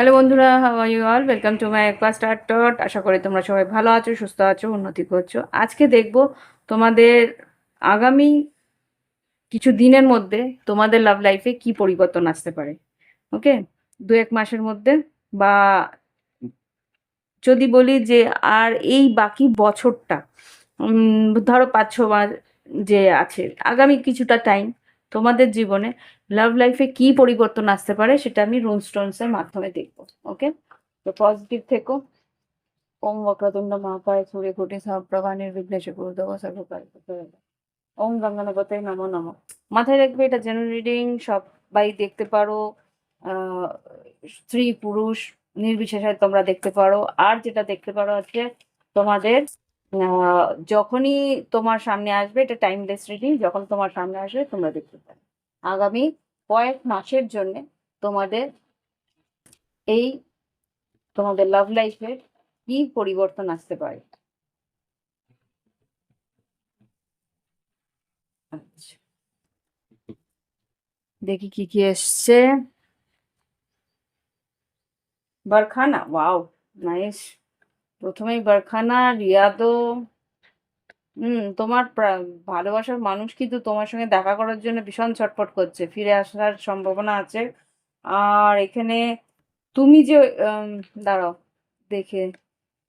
Hello বন্ধুরা how you all welcome to my একবার start আশা করি তোমরা সবাই ভালো আছো, সুস্থ আছো, উন্নতি করছ। আজকে দেখব তোমাদের আগামী কিছু দিনের মধ্যে তোমাদের লাভ লাইফে কি পরিবর্তন আসতে পারে। ওকে দু এক মাসের মধ্যে বা যদি বলি যে আর এই বাকি বছরটা ধরো পাঁচ ছ মাস যে আছে, আগামী কিছুটা টাইম তোমাদের জীবনে লাভ লাইফে কি পরিবর্তন আসতে পারে সেটা আমি রুন স্টোনসের মাধ্যমে দেখব ওকে তো পজিটিভ থেকো। ওম বক্রতুণ্ড মহাকায় সূর্য কোটি সহপ্রভা নির্বিঘ্নেশ গুরুদেব সর্বকাল ওম গঙ্গানগতে নমো নমো। মাথায় রাখবে, এটা জেনারেল রিডিং সবাই দেখতে পারো। স্ত্রী, পুরুষ, নির্বিশেষে তোমরা দেখতে পারো। আর যেটা দেখতে পারো হচ্ছে তোমাদের যখনই তোমার সামনে আসবে, এটা টাইমলেস রিডিং যখন তোমার সামনে আসবে, তোমরা দেখতে পারো আগামী কয়েক মাসের জন্য তোমাদের এই তোমাদের লাভ লাইফের কি পরিবর্তন আসতে পারে? আচ্ছা। দেখি কি কি এসছে। বারখানা? ওয়াও নাইস প্রথমেই বারখানা রিয়াদও হুম, তোমার ভালোবাসার মানুষ কিন্তু তোমার সঙ্গে দেখা করার জন্য ভীষণ ছটফট করছে, ফিরে আসার সম্ভাবনা আছে। আর এখানে তুমি যে দাঁড়াও, দেখে।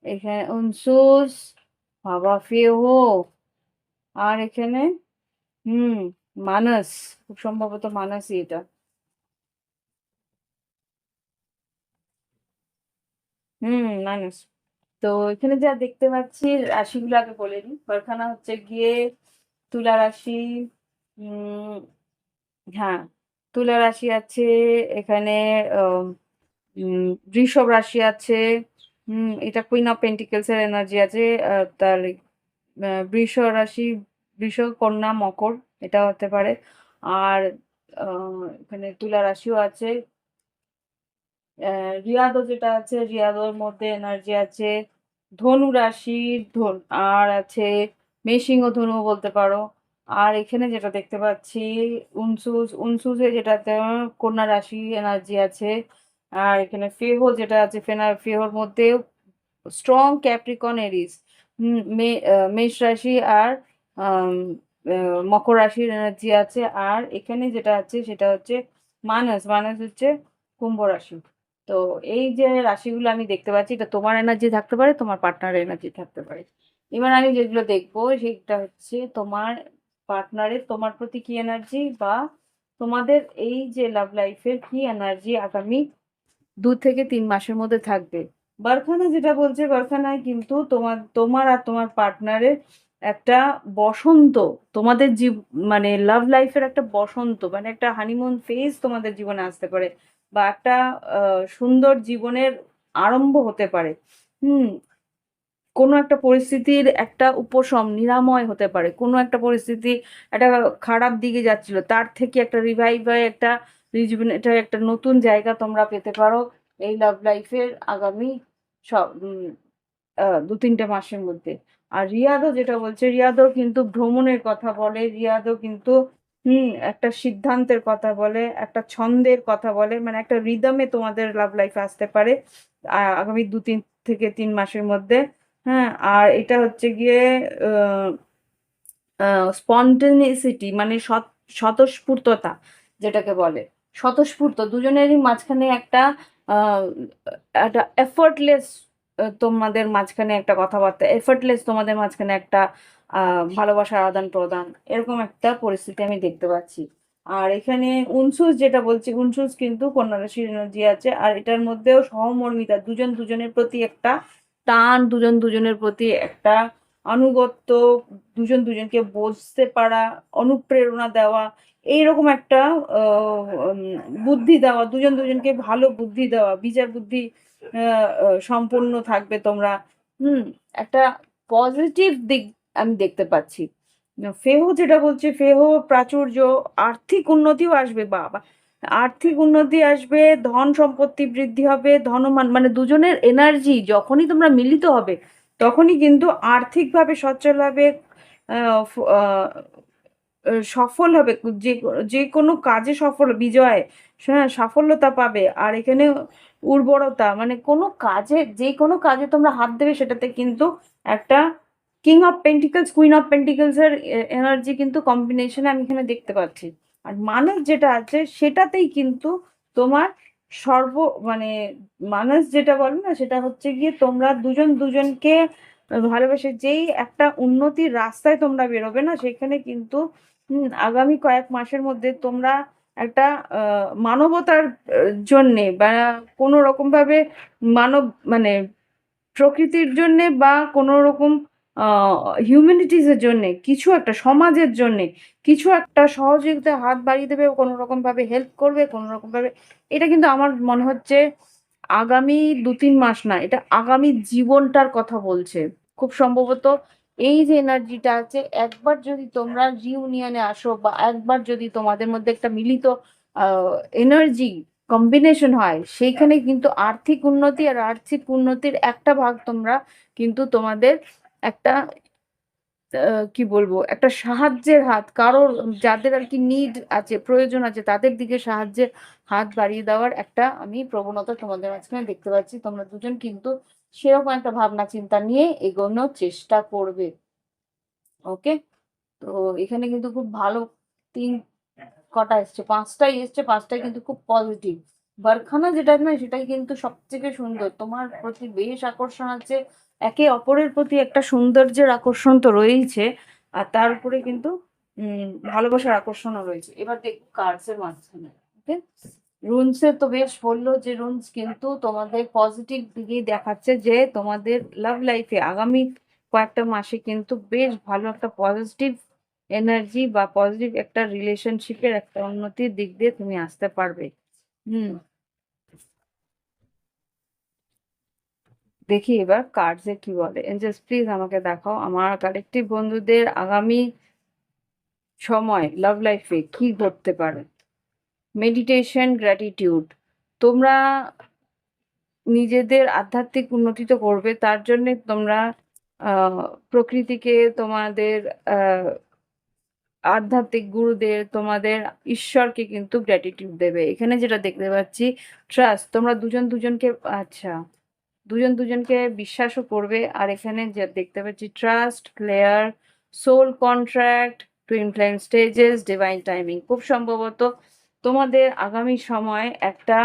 এখানে উনসুস, বাবা ফেহো আর এখানে, হুম, মানস, খুব সম্ভবত মানসই এটা। হুম, মানস। তো এখানে যা দেখতে পাচ্ছি, রাশিগুলো আগে বলে দিই। বরখানা হচ্ছে গিয়ে তুলা রাশি হ্যাঁ তুলা রাশি আছে, এখানে বৃষভ রাশি আছে এটা কুইন অফ পেন্টিকেলস এর এনার্জি আছে তার বৃষ রাশি, বৃষ, কন্যা, মকর এটা হতে পারে। আর এখানে তুলা রাশিও আছে। রিয়াদও যেটা আছে, রিয়াদোর মধ্যে এনার্জি আছে, ধনু রাশি ধন, আর আছে মেষিংহ ধনু বলতে পারো। আর এখানে যেটা দেখতে পাচ্ছি উনসুস উনসুসে যেটাতে কন্যা রাশি এনার্জি আছে, আর এখানে ফেহো যেটা আছে, ফেনা, ফেহোর মধ্যে স্ট্রং ক্যাপ্রিকন এরিস মেষ রাশি আর মকর রাশির এনার্জি আছে। আর এখানে যেটা আছে, সেটা হচ্ছে মানস মানস হচ্ছে কুম্ভ রাশি। তো এই যে রাশিগুলো আমি দেখতে পাচ্ছি, এটা তোমার এনার্জি থাকতে পারে, তোমার পার্টনার এনার্জি থাকতে পারে। এবার আমি যেগুলো দেখব সেটা হচ্ছে তোমার পার্টনারের তোমার প্রতি কি এনার্জি বা তোমাদের এই যে লাভ লাইফের কি এনার্জি আগামী দু থেকে তিন মাসের মধ্যে থাকবে? বারখানা যেটা বলছে, বারখানায় কিন্তু তোমার তোমার আর তোমার পার্টনারের একটা বসন্ত, তোমাদের জীব মানে লাভ লাইফের একটা বসন্ত মানে একটা হানিমুন ফেজ তোমাদের জীবনে আসতে পারে বা একটা সুন্দর জীবনের আরম্ভ হতে পারে। হুম, কোনো একটা পরিস্থিতির একটা উপশম, নিরাময় হতে পারে। কোনো একটা পরিস্থিতি একটা খারাপ দিকে যাচ্ছিল, তার থেকে একটা রিভাইভ হয় একটা রিজুভিনেট একটা নতুন জায়গা তোমরা পেতে পারো এই লাভ লাইফের আগামী সব দু তিনটে মাসের মধ্যে। আর রিয়াদও যেটা বলছে, রিয়াদও কিন্তু ভ্রমণের কথা বলে, রিয়াদও কিন্তু, হুম, একটা সিদ্ধান্তের কথা বলে, একটা ছন্দের কথা বলে মানে একটা রিদমে তোমাদের লাভ লাইফে আসতে পারে আগামী দু তিন থেকে তিন মাসের মধ্যে হ্যাঁ আর এটা হচ্ছে গিয়ে স্পন্টেনিসিটি মানে স্বতঃস্ফূর্ততা যেটাকে বলে। স্বতঃস্ফূর্ত, দুজনেরই মাঝখানে একটা একটা এফর্টলেস তোমাদের মাঝখানে একটা কথাবার্তা এফার্টলেস তোমাদের মাঝখানে একটা ভালোবাসার আদান প্রদান, এরকম একটা পরিস্থিতি আমি দেখতে পাচ্ছি। আর এখানে উনসুস যেটা বলছি উনসুস কিন্তু কন্যা রাশির এনার্জি আছে, আর এটার মধ্যেও সহমর্মিতা, দুজন দুজনের প্রতি একটা টান, দুজন দুজনের প্রতি একটা আনুগত্য, দুজন দুজনকে বুঝতে পারা, অনুপ্রেরণা দেওয়া, এইরকম একটা বুদ্ধি দেওয়া, দুজন দুজনকে ভালো বুদ্ধি দেওয়া, বিচার বুদ্ধি সম্পূর্ণ থাকবে তোমরা। হুম, একটা পজিটিভ দিক আমি দেখতে পাচ্ছি। ফেহ যেটা বলছে, ফেহ প্রাচুর্য, আর্থিক উন্নতিও আসবে, বাবা। আর্থিক উন্নতি আসবে, ধন সম্পত্তি বৃদ্ধি হবে, ধনমান মানে দুজনের এনার্জি যখনই তোমরা মিলিত হবে, তখনই কিন্তু আর্থিকভাবে সচ্ছল হবে সফল হবে, যে যে কোনো কাজে সফল, বিজয় হ্যাঁ সাফল্যতা পাবে। আর এখানে উর্বরতা মানে কোনো কাজে, যে কোনো কাজে তোমরা হাত দেবে সেটাতে কিন্তু একটা king of pentacles queen of pentacles এর এনার্জি কিন্তু কম্বিনেশনে আমি এখানে দেখতে পাচ্ছি। আর মানুষ যেটা আছে সেটাতেই কিন্তু তোমার সর্ব মানে মানুষ যেটা বলে না সেটা হচ্ছে গিয়ে তোমরা দুজন দুজনকে ভালোবেসে, যেই একটা উন্নতির রাস্তায় তোমরা বেরোবে না, সেখানে কিন্তু আগামী কয়েক মাসের মধ্যে তোমরা একটা মানবতার জন্যে বা কোনো রকমভাবে মানব মানে প্রকৃতির জন্যে বা কোনো রকম হিউম্যানিটিসের জন্যে, কিছু একটা সমাজের জন্যে, কিছু একটা সহযোগিতা, হাত বাড়িয়ে দেবে, কোনো রকম ভাবে হেল্প করবে, কোনো রকমভাবে এটা কিন্তু আমার মনে হচ্ছে আগামী দু তিন মাস না, এটা আগামী জীবনটার কথা বলছে। খুব সম্ভবত এই যে এনার্জিটা আছে, একবার যদি তোমরা রিউনিয়নে আসো বা একবার যদি তোমাদের মধ্যে একটা মিলিত এনার্জি কম্বিনেশন হয়, সেইখানে কিন্তু আর্থিক উন্নতি আর আর্থিক উন্নতির একটা ভাগ তোমরা কিন্তু তোমাদের একটা কি বলব, একটা সাহায্যের হাত, কারোর যাদের আর কি নিড আছে, প্রয়োজন আছে, তাদের দিকে সাহায্যের হাত বাড়িয়ে দেওয়ার একটা আমি প্রবণতা তোমাদের মাঝখানে দেখতে পাচ্ছি। তোমরা দুজন কিন্তু সেরকম একটা ভাবনা চিন্তা নিয়ে এগোনোর চেষ্টা করবে। ওকে তো এখানে কিন্তু খুব ভালো তিন, কটা এসছে, পাঁচটাই এসছে, পাঁচটাই কিন্তু খুব পজিটিভ বারখানা যেটা নয়, সেটাই কিন্তু সব থেকে সুন্দর। তোমার প্রতি বেশ আকর্ষণ আছে একে অপরের প্রতি একটা সৌন্দর্যের আকর্ষণ তো রয়েইছে, আর তার উপরে কিন্তু ভালোবাসার আকর্ষণও রয়েছে। এবার দেখব কার্ডসের মাঝখানে ওকে রুনসে তো বেশ বলল যে রুনস কিন্তু তোমাদের পজিটিভ দিকেই দেখাচ্ছে যে, তোমাদের লাভ লাইফে আগামী কয়েকটা মাসে কিন্তু বেশ ভালো একটা পজিটিভ এনার্জি বা পজিটিভ একটা রিলেশনশিপের একটা উন্নতির দিক দিয়ে তুমি আসতে পারবে। হুম। দেখি এবার কার্ডসে কি বলে। এঞ্জেলস প্লিজ আমাকে দেখাও আমার কালেকটিভ বন্ধুদের আগামী সময় লাভ লাইফে কি ঘটতে পারে। মেডিটেশন গ্র্যাটিটিউড তোমরা নিজেদের আধ্যাত্মিক উন্নতি তো করবে, তার জন্য তোমরা প্রকৃতিকে তোমাদের আধ্যাত্মিক গুরুদের, তোমাদের ঈশ্বরকে কিন্তু গ্র্যাটিটিউড দেবে। এখানে যেটা দেখতে পাচ্ছি ট্রাস্ট তোমরা দুজন দুজনকে আচ্ছা। দুজন দুজনকে বিশ্বাসও করবে। আর এখানে যে দেখতে পাচ্ছি trust clear soul contract twin flame stages divine timing খুব সম্ভবত তোমাদের আগামী সময় একটা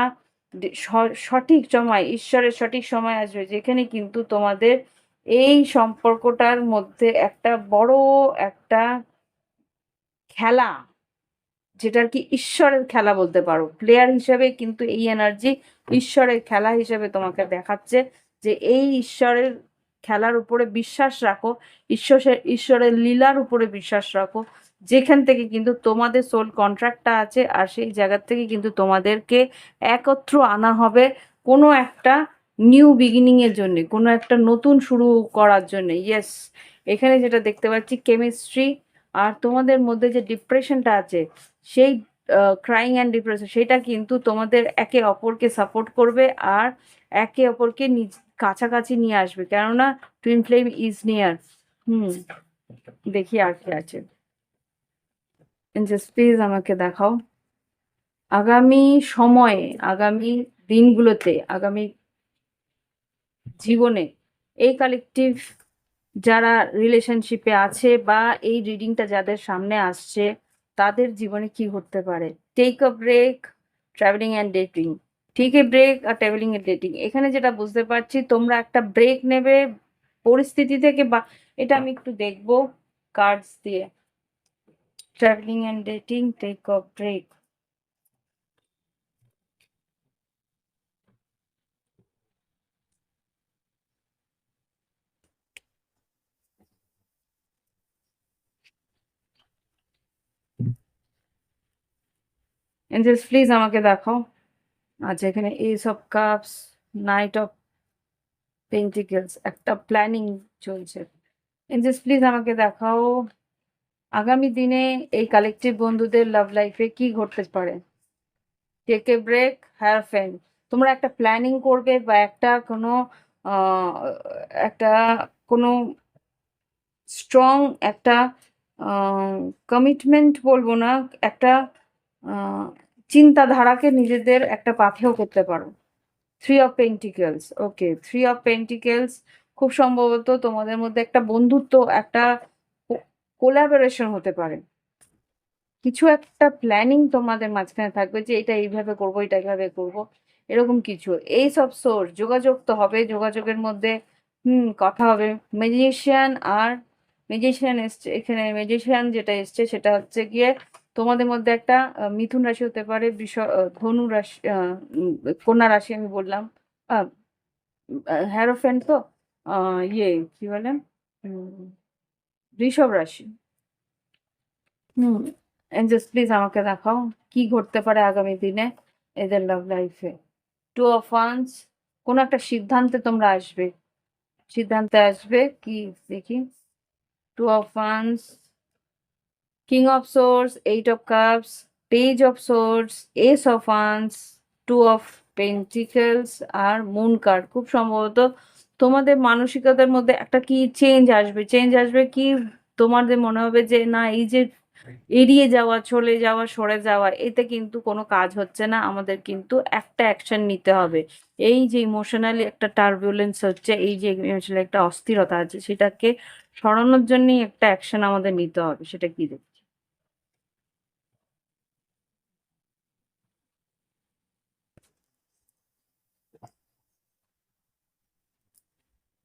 সঠিক সময়, ঈশ্বরের সঠিক সময় আসবে, যেখানে কিন্তু তোমাদের এই সম্পর্কটার মধ্যে একটা বড় একটা খেলা যেটা আর কি ঈশ্বরের খেলা বলতে পারো। প্লেয়ার হিসেবে কিন্তু এই এনার্জি ঈশ্বরের খেলা হিসেবে তোমাকে দেখাচ্ছে যে এই ঈশ্বরের খেলার উপরে বিশ্বাস রাখো ঈশ্বরের ঈশ্বরের লীলার উপরে বিশ্বাস রাখো, যেখান থেকে কিন্তু তোমাদের সোল কন্ট্রাক্টটা আছে আর সেই জায়গার থেকে কিন্তু তোমাদেরকে একত্র আনা হবে কোনো একটা নিউ বিগিনিংয়ের জন্যে, কোনো একটা নতুন শুরু করার জন্যে। ইয়েস এখানে যেটা দেখতে পাচ্ছি কেমিস্ট্রি আর তোমাদের মধ্যে যে ডিপ্রেশনটা আছে, সেই ক্রাইং অ্যান্ড ডিপ্রেশন সেটা কিন্তু তোমাদের একে অপরকে সাপোর্ট করবে আর একে অপরকে নিজ কাছাকাছি নিয়ে আসবে। কেননা twin flame is near hmm, দেখি আর কি আছে। প্লিজ আমাকে দেখাও। আগামী সময়ে, আগামী দিনগুলোতে, আগামী জীবনে এই কালেকটিভ যারা রিলেশনশিপে আছে বা এই রিডিংটা যাদের সামনে আসছে, তাদের জীবনে কি ঘটতে পারে? Take a break traveling and dating ঠিক এ ব্রেক আর ট্রাভেলিং এন্ড ডেটিং এখানে যেটা বুঝতে পারছি, তোমরা একটা ব্রেক নেবে পরিস্থিতি থেকে বা, এটা আমি একটু দেখব কার্ডস দিয়ে। Travelling and dating take a break angels please আমাকে দেখাও। আচ্ছা এখানে ace of cups knight of pentacles একটা প্ল্যানিং চলছে। এঞ্জেলস প্লিজ আমাকে দেখাও। আগামী দিনে এই কালেকটিভ বন্ধুদের লাভ লাইফে কি ঘটতে পারে? Take a break hierophant তোমরা একটা প্ল্যানিং করবে বা একটা কোনো একটা কোনো স্ট্রং একটা কমিটমেন্ট বলব না, একটা চিন্তাধারাকে নিজেদের একটা পাথেও করতে পারো। Three of pentacles okay three of pentacles খুব সম্ভবত তোমাদের মধ্যে একটা বন্ধুত্ব, একটা কোলাবোরেশন হতে পারে। কিছু একটা প্ল্যানিং তোমাদের মাঝখানে থাকবে যে এটা এইভাবে করব, এটা এইভাবে করব, এরকম কিছু। এই সব সোর্স যোগাযোগ তো হবে, যোগাযোগের মধ্যে, হুম, কথা হবে। ম্যাজিশিয়ান আর ম্যাজিশিয়ান এসছে, এখানে ম্যাজিশিয়ান যেটা এসছে সেটা হচ্ছে গিয়ে তোমাদের মধ্যে একটা মিথুন রাশি হতে পারে ধনু রাশি কন্যা রাশি আমি বললাম হ্যারোফ্যান্ট তো ইয়ে কি বলে বৃষভ রাশি। হুম প্লিজ আমাকে দেখাও, কি ঘটতে পারে আগামী দিনে এদের লাভ লাইফে টু অফ ওয়ান্স কোনো একটা সিদ্ধান্তে তোমরা আসবে। সিদ্ধান্তে আসবে কি, দেখি। Two of wands king of swords eight of cups page of swords ace of wands two of pentacles R moon card খুব সম্ভবত তোমাদের মানসিকতার মধ্যে একটা কি চেঞ্জ আসবে? চেঞ্জ আসবে কি? তোমাদের মনে হবে যে না, এই যে এড়িয়ে যাওয়া, চলে যাওয়া, সরে যাওয়া, এতে কিন্তু কোনো কাজ হচ্ছে না। আমাদের কিন্তু একটা অ্যাকশন নিতে হবে। এই যে ইমোশনালি একটা টার্বুলেন্স হচ্ছে, এই যে ইমোশনালি একটা অস্থিরতা আছে, সেটাকে সরানোর জন্যই একটা অ্যাকশন আমাদের নিতে হবে। সেটা কি দেখছি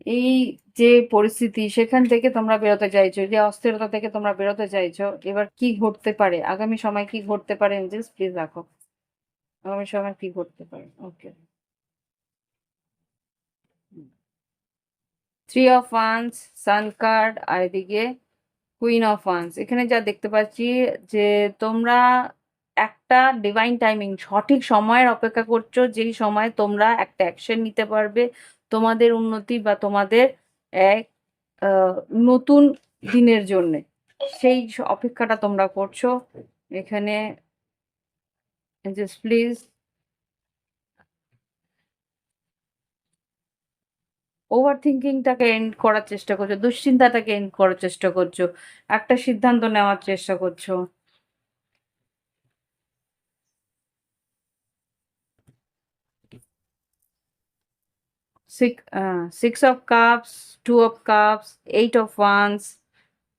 এই যে পরিস্থিতি, সেখান থেকে তোমরা বেরোতে চাইছো যে অস্থিরতা থেকে তোমরা বেরোতে চাইছো, এবার কি ঘটতে পারে? আগামী সময় কি ঘটতে পারে? এঞ্জেলস প্লিজ রাখো আগামী সময় কি ঘটতে পারে? Okay three of wands sun card আর এদিকে কুইন অফ ওয়ান্স এখানে যা দেখতে পাচ্ছি যে তোমরা একটা ডিভাইন টাইমিং সঠিক সময়ের অপেক্ষা করছ, যেই সময় তোমরা একটা অ্যাকশন নিতে পারবে তোমাদের উন্নতি বা তোমাদের এক নতুন দিনের জন্যে। সেই অপেক্ষাটা তোমরা করছ। এখানে জাস্ট প্লিজ ওভার থিঙ্কিংটাকে এন্ড করার চেষ্টা করছ, দুশ্চিন্তাটাকে এন্ড করার চেষ্টা করছ, একটা সিদ্ধান্ত নেওয়ার চেষ্টা করছ। Six six of cups two of cups eight of wands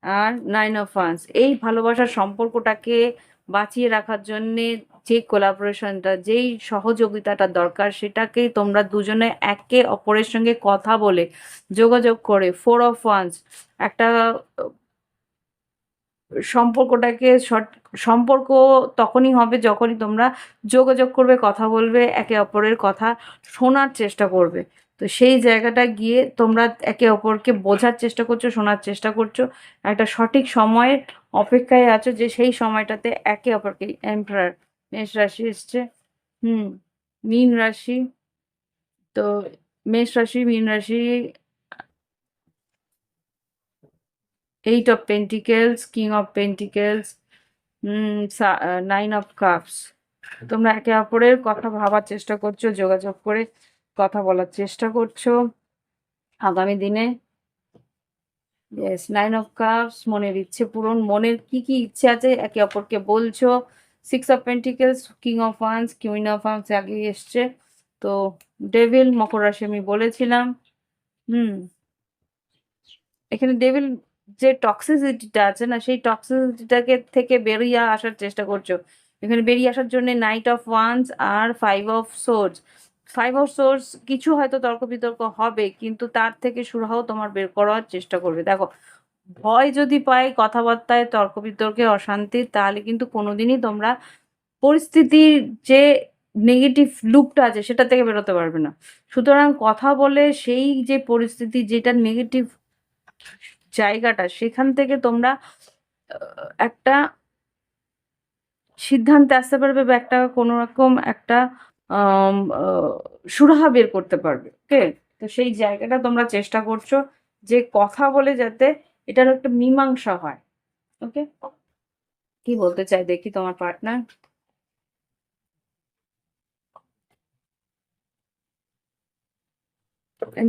আর নাইন অফ ওয়ান্স এই ভালোবাসার সম্পর্কটাকে বাঁচিয়ে রাখার জন্যে যে কোলাবোরেশনটা যেই সহযোগিতাটা দরকার সেটাকেই তোমরা দুজনে একে অপরের সঙ্গে কথা বলে যোগাযোগ করে ফোর অফ ওয়ান্স একটা, সম্পর্কটাকে সম্পর্ক তখনই হবে যখনই তোমরা যোগাযোগ করবে, কথা বলবে, একে অপরের কথা শোনার চেষ্টা করবে। তো সেই জায়গাটা গিয়ে তোমরা একে অপরকে বোঝার চেষ্টা করছ, শোনার চেষ্টা করছ। একটা সঠিক সময়ের অপেক্ষায় আছো যে সেই সময়টাতে একে অপরকে এম্পারার মেষ রাশি এসছে। হুম, মীন রাশি। তো মেষ রাশি, মীন রাশি eight of pentacles king of pentacles nine of cups তোমরা একে অপরের কথা ভাবার চেষ্টা করছ, যোগাযোগ করে। কথা বলার চেষ্টা করছ। আগামী দিনে নাইন অফ কাপস মনের ইচ্ছে পূরণ, মনের কি কি ইচ্ছে আছে একে অপরকে বলছো। Six of pentacles king of wands queen of wands আগে এসছে। তো ডেভিল মকর রাশি আমি বলেছিলাম। হুম, এখানে ডেভিল যে টক্সিসিটিটা আছে না, সেই টক্সিসিটিটাকে থেকে বেরিয়ে আসার চেষ্টা করছ। এখানে বেরিয়ে আসার জন্য knight of wands R five of swords five of swords কিছু হয়তো তর্ক বিতর্ক হবে, কিন্তু তার থেকে সুরাহ তোমার বের করার চেষ্টা করবে। দেখো, ভয় যদি পাই কথাবার্তায় তর্ক বিতর্কে অশান্তির তাহলে কিন্তু কোনোদিনই তোমরা পরিস্থিতির যে নেগেটিভ লুকটা আছে, সেটা থেকে বেরোতে পারবে না। সুতরাং কথা বলে সেই যে পরিস্থিতি, যেটা নেগেটিভ জায়গাটা, সেখান থেকে তোমরা একটা সিদ্ধান্তে আসতে পারবে বা একটা কোনো রকম একটা সুরাহা বের করতে পারবে ওকে তো সেই জায়গাটা তোমরা চেষ্টা করছ যে কথা বলে যাতে এটার একটা মীমাংসা হয় ওকে কি বলতে চাই দেখি তোমার পার্টনার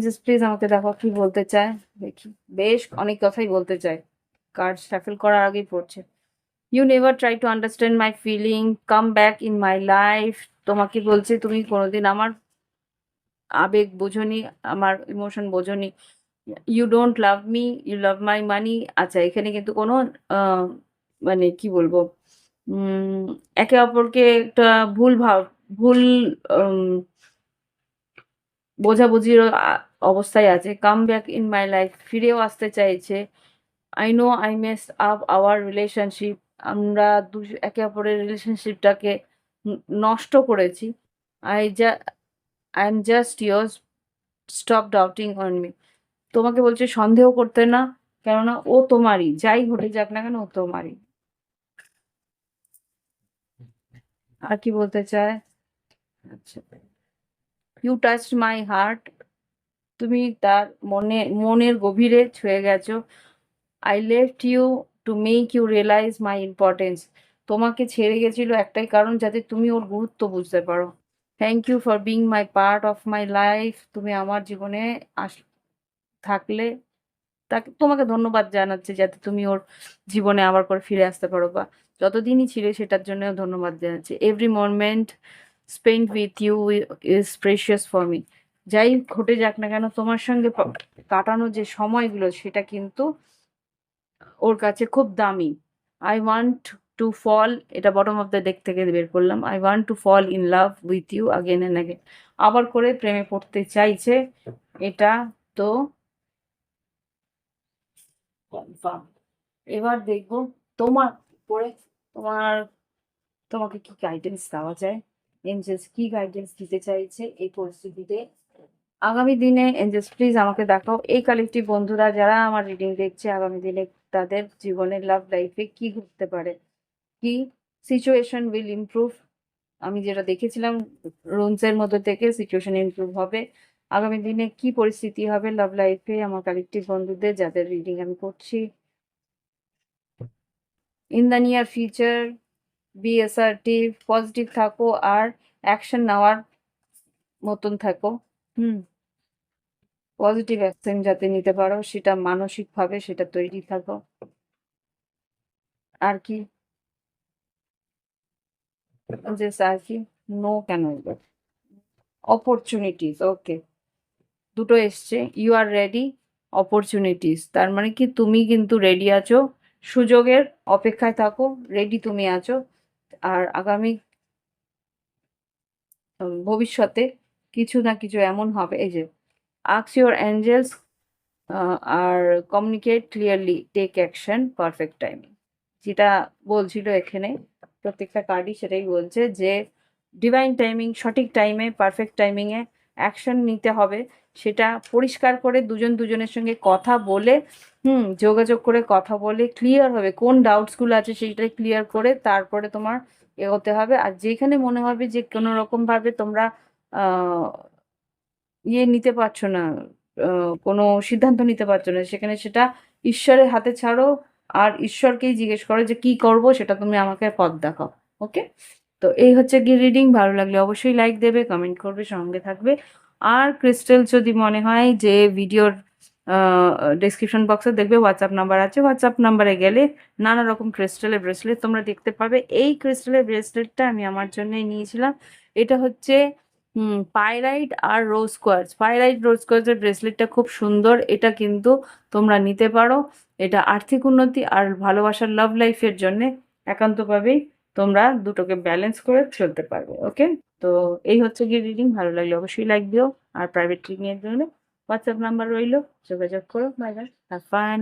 জাস্ট প্লিজ আমাকে দেখো কি বলতে চায়, দেখি। বেশ অনেক কথাই বলতে চায় কার্ড শাফেল করার আগেই পড়ছে। You never try to understand my feeling come back in my life তোমাকে বলছে, তুমি কোনোদিন আমার আবেগ বোঝনি, আমার emotion বোঝনি। You don't love me you love my money আচ্ছা এখানে কিন্তু কোনো মানে কি বলব একে অপরকে একটা ভুল ভাব, ভুল বোঝাবুঝির অবস্থায় আছে। Come back in my life ফিরেও আসতে চাইছে। I know I mess up our relationship আমরা একে অপরের রিলেশনশিপটাকে নষ্ট করেছি। আই যা I am just yours stop doubting on me তোমাকে বলছে সন্দেহ করতে না, কেননা ও তোমারই, যাই ঘটে যাক না কেন ও তোমারই। আর কি বলতে চায়? আচ্ছা। ইউ টাচ মাই হার্ট তুমি তার মনে, মনের গভীরে ছুঁয়ে গেছো। I left you to make you realise my importance তোমাকে ছেড়ে গেছিল একটাই কারণ যাতে তুমি ওর গুরুত্ব বুঝতে পারো। Thank you for being my part of my life তুমি আমার জীবনে আস, থাকলে তাকে, তোমাকে ধন্যবাদ জানাচ্ছে যাতে তুমি ওর জীবনে আবার করে ফিরে আসতে পারো বা যতদিনই ছিলে সেটার জন্যও ধন্যবাদ জানাচ্ছে। Every moment spend with you is precious for me যাই ঘটে যাক না কেন, তোমার সঙ্গে কাটানো যে সময়গুলো সেটা কিন্তু ওর কাছে খুব দামি। আই ওয়ান্ট টু ফল এটা বটম অফ দ্য ডেক থেকে বের করলাম। I want to fall in love with you again and again আবার করে প্রেমে পড়তে চাইছে। এটা তো কনফার্ম এবার দেখব তোমার পরে তোমার, তোমাকে কি গাইডেন্স দেওয়া যায়? এঞ্জেলস কি গাইডেন্স দিতে চাইছে এই পরিস্থিতিতে? আগামী দিনে এঞ্জেলস প্লিজ আমাকে দেখাও। এই কালেক্টিভ বন্ধুরা যারা আমার রিডিং দেখছে, আগামী দিনে তাদের জীবনের লাভ লাইফে কি ঘটতে পারে? কি সিচুয়েশন উইল ইমপ্রুভ আমি যেটা দেখেছিলাম রুনসের মধ্যে থেকে সিচুয়েশন ইমপ্রুভ হবে। আগামী দিনে কি পরিস্থিতি হবে লাভ লাইফে আমার কালেক্টিভ বন্ধুদের, যাদের রিডিং আমি করছি? In the near future be assertive positive থাকো আর অ্যাকশন নেওয়ার মতন থাকো। হুম। পজিটিভ অ্যাকশন যাতে নিতে পারো, সেটা মানসিকভাবে সেটা তৈরি থাকো। আর কি? যে আর কি কেন এবার অপরচুনিটিস ওকে দুটো এসছে ইউ আর রেডি অপরচুনিটিস তার মানে কি তুমি কিন্তু রেডি আছো, সুযোগের অপেক্ষায় থাকো রেডি তুমি আছো। আর আগামী ভবিষ্যতে কিছু না কিছু এমন হবে। এই যে আক্স your angels R communicate clearly take action perfect timing যেটা বলছিল এখানে প্রত্যেকটা কার্ডই সেটাই বলছে যে ডিভাইন টাইমিং সঠিক টাইমে পারফেক্ট টাইমিংয়ে অ্যাকশন নিতে হবে। সেটা পরিষ্কার করে দুজন দুজনের সঙ্গে কথা বলে, হুম, যোগাযোগ করে কথা বলে ক্লিয়ার হবে। কোন ডাউটসগুলো আছে সেইটা ক্লিয়ার করে তারপরে তোমার এগোতে হবে। আর যেখানে মনে হবে যে কোনো রকমভাবে তোমরা ইয়ে নিতে পারছ না কোনো সিদ্ধান্ত নিতে পারছ না, সেখানে সেটা ঈশ্বরের হাতে ছাড়ো। আর ঈশ্বরকেই জিজ্ঞেস করো যে কি করব সেটা তুমি আমাকে পথ দেখাও ওকে তো এই হচ্ছে গিয়ে রিডিং ভালো লাগলে অবশ্যই লাইক দেবে কমেন্ট করবে, সঙ্গে থাকবে। আর ক্রিস্টেল যদি মনে হয় যে ভিডিওর ডেসক্রিপশন বক্সে দেখবে হোয়াটসঅ্যাপ নাম্বার আছে হোয়াটসঅ্যাপ নাম্বারে গেলে নানা রকম ক্রিস্টালের ব্রেসলেট তোমরা দেখতে পাবে। এই ক্রিস্টালের ব্রেসলেটটা আমি আমার জন্যই নিয়েছিলাম। এটা হচ্ছে পাইরাইট আর রোজ কোয়ার্টজ পাইরাইট রোজ কোয়ার্টজের ব্রেসলেটটা খুব সুন্দর। এটা কিন্তু তোমরা নিতে পারো। এটা আর্থিক উন্নতি আর ভালোবাসার লাভ লাইফের জন্যে একান্তভাবেই তোমরা দুটোকে ব্যালেন্স করে চলতে পারবে ওকে তো এই হচ্ছে গিয়ে রিডিং ভালো লাগলে অবশ্যই লাইক দিও। আর প্রাইভেট এর জন্য হোয়াটসঅ্যাপ নাম্বার রইল, যোগাযোগ করো বাই বাই হ্যাভ ফান